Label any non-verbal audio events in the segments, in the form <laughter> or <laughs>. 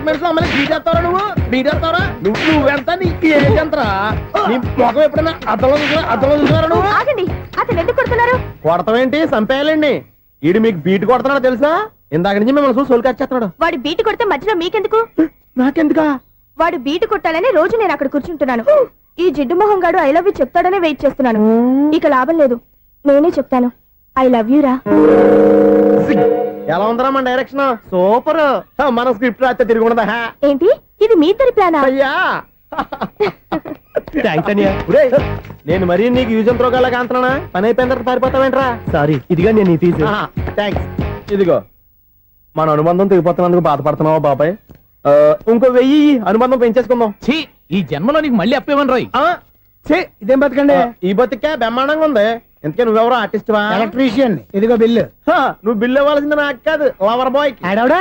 అపార్ట్మెంట్స్లో అమ్మని బీటేస్తావరా నువ్వు? బీటేస్తావరా నువ్వు నువ్వెంత నీ ఏజ్ ఎంతరా? నీ ముఖం ఎప్పుడైనా అర్థంలో చూసినా అర్థంలో చూసినారా నువ్వు? ఆగండి. అతను ఎందుకు కొడుతున్నారు? కొడతావేంటి చంపేయాలండి. ఈడు మీకు బీట్ కొడుతున్నాడు తెలుసా? ఇందాక నుంచి మిమ్మల్ని చూసి సోల్ కచ్చేస్తున్నాడు వాడు బీటు కొడితే మధ్యలో మీకెందుకు? నాకెందుకా? వాడు బీటు కొట్టాలని రోజు నేను అక్కడ కూర్చుంటున్నాను. ఈ జిడ్డు మొహం గాడు ఐ లవ్ యూ చెప్తాడనే వెయిట్ చేస్తున్నాను. ఇక లాభం లేదు. నేనే చెప్తాను. ఐ లవ్ యూ రా. ఎలా ఉందరా మన డైరెక్షన్ సూపర్ మన స్క్రిప్ట్ రాస్తే తిరిగి ఉండదా? హా? ఏంటి? ఇది మీ ఇద్దరి ప్లానా అయ్యా. <laughs> నేను మరీ నీకు యూజ్ ఎంతో గల కాంతనా పని అయిపోయిన తర్వాత పారిపోతావేంట్రా? సారీ ఇదిగా నేను తీసి. థ్యాంక్స్ ఇదిగో మన అనుబంధం తెగిపోతున్నందుకు బాధపడుతున్నావా బాబాయ్? ఆ, ఇంకో వెయ్యి అనుబంధం పెంచేసుకుందాం. ఛీ ఈ జన్మలో నీకు మళ్ళీ అప్పేమని రాయి. ఆ, ఛీ, ఇదేం బతకండి? ఈ బతికే బ్రహ్మాండంగా ఉంది. ఎందుకే నువ్వెవరో ఆర్టిస్ట్ వా? ఎలక్ట్రీషియన్ ఇదిగో బిల్లు. హ, నువ్వు బిల్ ఇవ్వాల్సింది నాకు కాదు lover boy ఆడవడా?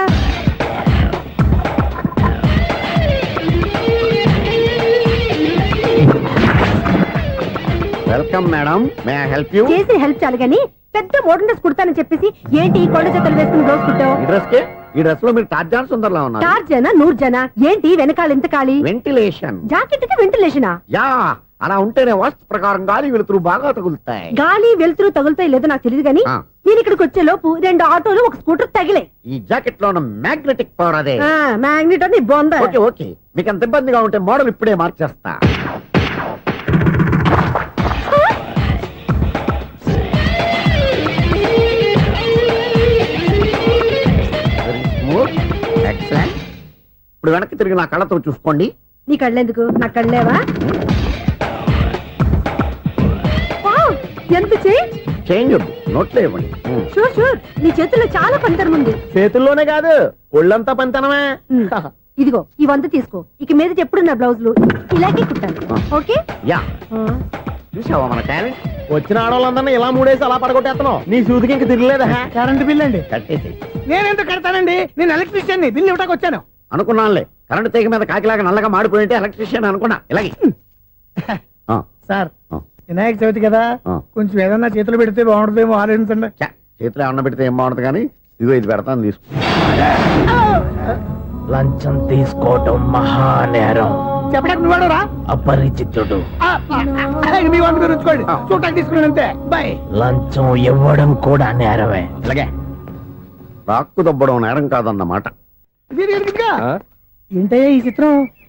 Welcome madam may help you చేసి హెల్ప్ చాలు గాని పెద్ద మోడల్ డ్రెస్ కుడతానని చెప్పేసి ఏంటి ఈ కొండ జతలు వేసుకుని రోజు కుట్టావు? ఈ డ్రెస్కి? ఈ డ్రెస్లో మీరు టార్జాన్ సుందర్లా ఉన్నారు. చార్ జన నూరు జన ఏంటి? వెనకాల ఎంత ఖాళీ? వెంటిలేషన్ జాకెట్కి వెంటిలేషనా యా. అలా ఉంటేనే వాస్తు ప్రకారం గాలి వెలుతురు బాగా తగులుతాయి. గాలి వెలుతురు తగులుతాయి లేదో నాకు తెలియదు ఆ. నేను ఇక్కడికి వచ్చే లోపు రెండు ఆటోలు ఒక స్కూటర్ తగిలే ఈ జాకెట్లో ఉన్న మ్యాగ్నెటిక్ పవర్ అదే. మ్యాగ్నెట్ అని బొంద. Okay okay. మీకు అంత ఇబ్బందిగా ఉంటే మోడల్ ఇప్పుడే మార్చేస్తా. Very smooth. Excellent. ఇప్పుడు వెనక్కి తిరిగి నా కళ్ళతో చూసుకోండి. నీ కళ్ళెందుకు? నా కళ్ళేవా? ఎంత చేంజ్ చేంజ్ వద్దు. నోట్లో ఇవ్వండి. Hmm. షూర్ షూర్ నీ చేతుల్లో చాలా పంతరం ఉంది. చేతుల్లోనే కాదు ఒళ్ళంతా పంతనమే ఉమ్, <laughs> ఇదిగో ఈ వంద తీసుకో. ఇక మీద ఎప్పుడు నా బ్లౌజులు ఇలాగే కుట్టాను ఆ. ఓకే? యా. చూసావా మన టాలెంట్ వచ్చిన ఆడవాళ్ళందరినీ ఇలా మూడేసి అలా పడగొట్టేస్తున్నావు. నీ సూదికి ఇంక తిరగలేదా? కరెంట్ బిల్ అండి. కట్టేసి నేను ఎందుకు కడతానండి? నేను ఎలక్ట్రీషియన్ని. బిల్లు ఇవ్వడానికి వచ్చాను. అనుకున్నానులే. కరెంట్ తీగ మీద కాకిలాగా నల్లగా మాడిపోయింటే ఎలక్ట్రీషియన్ అనుకున్నా. ఇలాగే. <laughs> సార్ వినాయక చవితి కదా. కొంచెం ఏదన్నా చేతులు పెడితే బాగుంటుందేమో ఆలోచించండి. చేతిలో ఏమన్నా పెడితే ఏం బాగుంటుంది కానీ ఇదిగో ఇది పెడతాను తీసుకో. లంచం తీసుకోవటం మహానేరం. చెప్పడానికి నువ్వాడరా అపరిచితుడు. మీ వంద మీరు ఉంచుకోండి. చూడటానికి తీసుకున్నాను అంతే. బాయ్ లంచం ఇవ్వడం కూడా నేరమే. ఇలాగే రాక్కు దబ్బడం నేరం కాదన్నమాట. ఏంటయ్యా ఈ చిత్రం?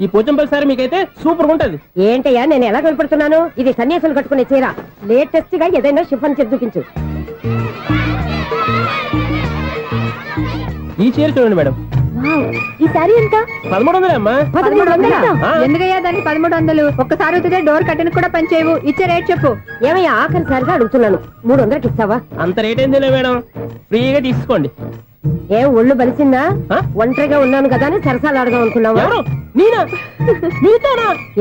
ఈ పోచంపల్లి సారి మీకైతే సూపర్ ఉంటది. ఏంటయ్యా నేను ఎలా కనపడుతున్నాను? ఇది సన్యాసులు కట్టుకునే చీర. లేటెస్ట్గా ఏదైనా షిఫన్ చేసి చూపించు. ఈ చీర చూడండి మేడం. ఈ సారీ ఎంత? పదమూడు వందలే? అమ్మా పదమూడు వందలా? ఆ. ఎందుకయ్యా దానికి పదమూడు వందలు? ఒక్కసారి డోర్ కట్టను కూడా పనిచేయవు. ఇచ్చే రేట్ చెప్పు. ఏమయ్యా ఆఖరిసారిగా అడుగుతున్నాను. మూడు వందలకి ఇస్తావా? అంత రేట్ ఏందిలే మేడం? ఫ్రీగా తీసుకోండి. ఏం ఒళ్ళు బలిసిందా? ఒంటరిగా ఉన్నాను కదా అని సరసాలు అడదాం అనుకున్నావా?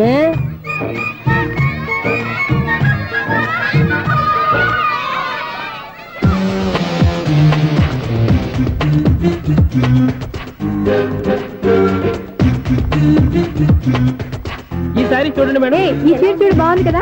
ఏ? ఈ సారీ చూడండి మేడం. ఈ చీర చూడు బాగుంది కదా?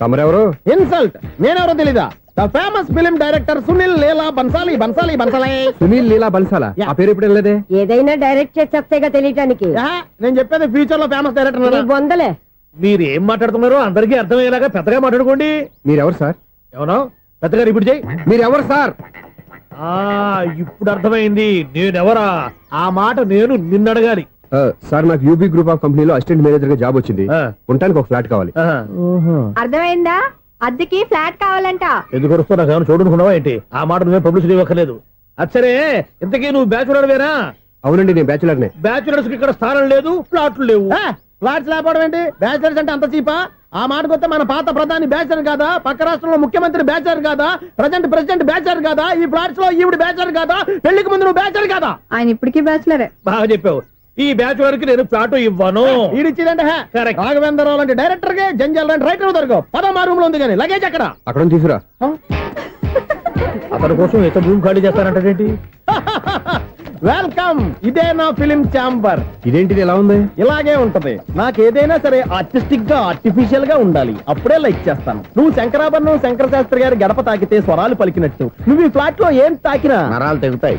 తమరెవరు? ఇన్సల్ట్. నేనెవరో తెలీదా? The famous film director Sunil Leela Bansali Bansali Bansali. Sunil Leela బన్సాలా? ఆ పేరు ఇప్పుడు వెళ్ళలేదే? ఏదైనా డైరెక్ట్ చేసేస్తేగా తెలియటానికి. నేను చెప్పేది ఫ్యూచర్లో ఫేమస్ డైరెక్టర్ బొందలే మీరు ఏం మాట్లాడుతున్నారో అందరికీ అర్థమయ్యేలాగా పెద్దగా మాట్లాడుకోండి. మీరెవరు సార్? ఎవరో? పెద్దగా రిపీట్ చేయి. మీరెవరు సార్? ఆ ఇప్పుడు అర్థమైంది. నేనెవరా? ఆ మాట నేను నిన్ను అడగాలి సార్ నాకు యూబీ గ్రూప్ ఆఫ్ కంపెనీలో అసిస్టెంట్ మేనేజర్గా జాబ్ వచ్చింది. ఆ. ఉండటానికి ఒక ఫ్లాట్ కావాలి. ఆహా. అర్థమైందా? అద్దెకి ఫ్లాట్ కావాలంట. ఎందుకు వస్తున్నా ఏమైనా చూడనుకున్నావా ఏంటి? ఆ మాట నువ్వే పబ్లిసిటీ ఇవ్వక్కర్లేదు. అచ్చరే ఇంతకీ నువ్వు బ్యాచులర్ వేరా అవునండి నేను బ్యాచులర్ నే. బ్యాచులర్స్ ఇక్కడ స్థానం లేదు ప్లాట్లు లేవు. ఫ్లాట్స్ లేకపోవడం ఏంటి? బ్యాచలర్స్ అంటే అంత చీపా? ఆ మాటకొస్తే మన పాత ప్రధాని బ్యాచర్ కాదా? పక్క రాష్ట్రంలో ముఖ్యమంత్రి బ్యాచర్ కాదా? ప్రజెంట్ ప్రెసిడెంట్ బ్యాచర్ కాదా? ఈ ఫ్లాట్స్లో ఈవిడ బ్యాచర్ కాదా? పెళ్ళికి ముందు నువ్వు బ్యాచర్ కాదా? ఆయన ఇప్పటికీ బ్యాచులరే బాగా చెప్పావు. ఈ బ్యాచులర్కి నేను ప్లాట్ ఇవ్వను. Correct. రాఘవేంద్రరావు లాంటి డైరెక్టర్ గే జంజల్ లాంటి రైటర్ దొరకవు. పదమా రూమ్లో ఉంది కానీ లగేజ్ అక్కడ అక్కడ నుంచి తీసుకురా అతని కోసం ఎంత భూమి ఖాళీ చేస్తానంటే వెల్కమ్ ఇదే నా ఫిలిం ఛాంబర్ ఇదేంటిది ఎలా ఉంది? ఇలాగే ఉంటది. నాకు ఏదైనా సరే ఆర్టిస్టిక్గా ఆర్టిఫిషియల్గా ఉండాలి. అప్పుడే లైక్ చేస్తాను. నువ్వు శంకరాభరణం శంకర శాస్త్రి గారి గడప తాకితే స్వరాలు పలికినట్టు. నువ్వు ఈ ఫ్లాట్లో ఏం తాకినా? నరాలు తెగుతాయి.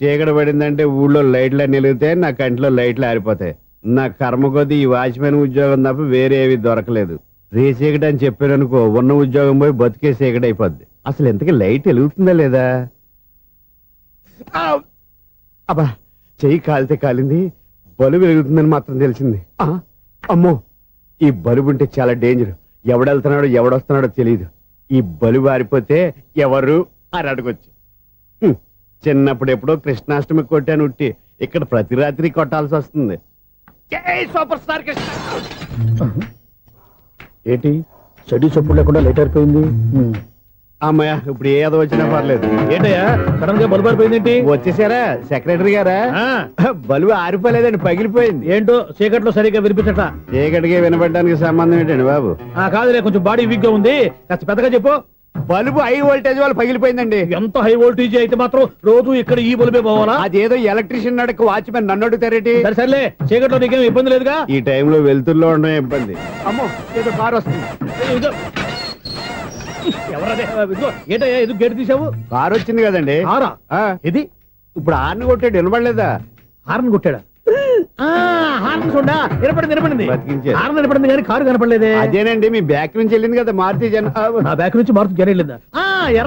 చీకటి పడిందంటే ఊళ్ళో లైట్లు అన్ని వెలిగితే నా కంటిలో లైట్లు ఆరిపోతాయి. నా కర్మ కొద్దీ ఈ వాచ్మెన్ ఉద్యోగం తప్ప వేరే ఏవి దొరకలేదు. రే చీకటి అని చెప్పారనుకో ఉన్న ఉద్యోగం పోయి బతికే చీకటి అయిపోద్ది. అసలు ఎంతకీ లైట్ వెలుగుతుందా లేదా! అబ్బా చెయ్యి కాలితే కాలింది బలుబు వెలుగుతుందని మాత్రం తెలిసింది! అమ్మో! ఈ బలుబు ఉంటే చాలా డేంజర్ ఎవడెళ్తున్నాడో ఎవడొస్తున్నాడో తెలియదు ఈ బలుబు ఆరిపోతే ఎవరు అని అడగొచ్చు. చిన్నప్పుడు ఎప్పుడో కృష్ణాష్టమి కొట్టాను ఉట్టి. ఇక్కడ ప్రతి రాత్రి కొట్టాల్సి వస్తుంది. Super star Krishna. ఏంటి? చెడు చప్పుడు లేకుండా లేట్ అయిపోయింది. అమ్మయ్య ఇప్పుడు ఏదో వచ్చినా పర్లేదు. ఏంటయ్యా సడన్గా బలుపు అయిపోయిందేంటి వచ్చేసారా? సెక్రటరీ గారా? ఆ, బలువు ఆరిపోలేదండి పగిలిపోయింది. ఏంటో చీకట్లో సరిగ్గా వినిపించట. చీకటికి వినపడడానికి సంబంధం ఏంటండి బాబు? ఆ కాదులే కొంచెం బాడీ వీక్గా ఉంది. కాస్త పెద్దగా చెప్పు. బల్బు హై వోల్టేజ్ వాళ్ళు పగిలిపోయిందండి. ఎంత హై వోల్టేజ్ అయితే మాత్రం రోజు ఇక్కడ ఈ బల్బే పోవాలా? అదేదో ఎలక్ట్రీషియన్ నడక వాచ్మెన్ నన్ను అడుగుతారేటి సరే సర్లే. చీకట్లో నీకేం ఇబ్బంది లేదుగా? ఈ టైంలో వెళ్తుల్లో ఉండడం ఇబ్బంది. అమ్మో ఏదో కారు వస్తుంది. ఎవరదే? ఏంటయ్యా గేట్ తీసావు కారు వచ్చింది కదండి. ఇది ఇప్పుడు ఆర్ని కొట్టాడు వినపడలేదా? హార్న్ కొట్టాడా? హార్న్ చూడా బతికించారు. కానీ కారు కనపడలేదే. అదేనండి మీ బ్యాక్ నుంచి వెళ్ళింది కదా మారుతి జన నా బ్యాక్ నుంచి మారుతు జరగలేదా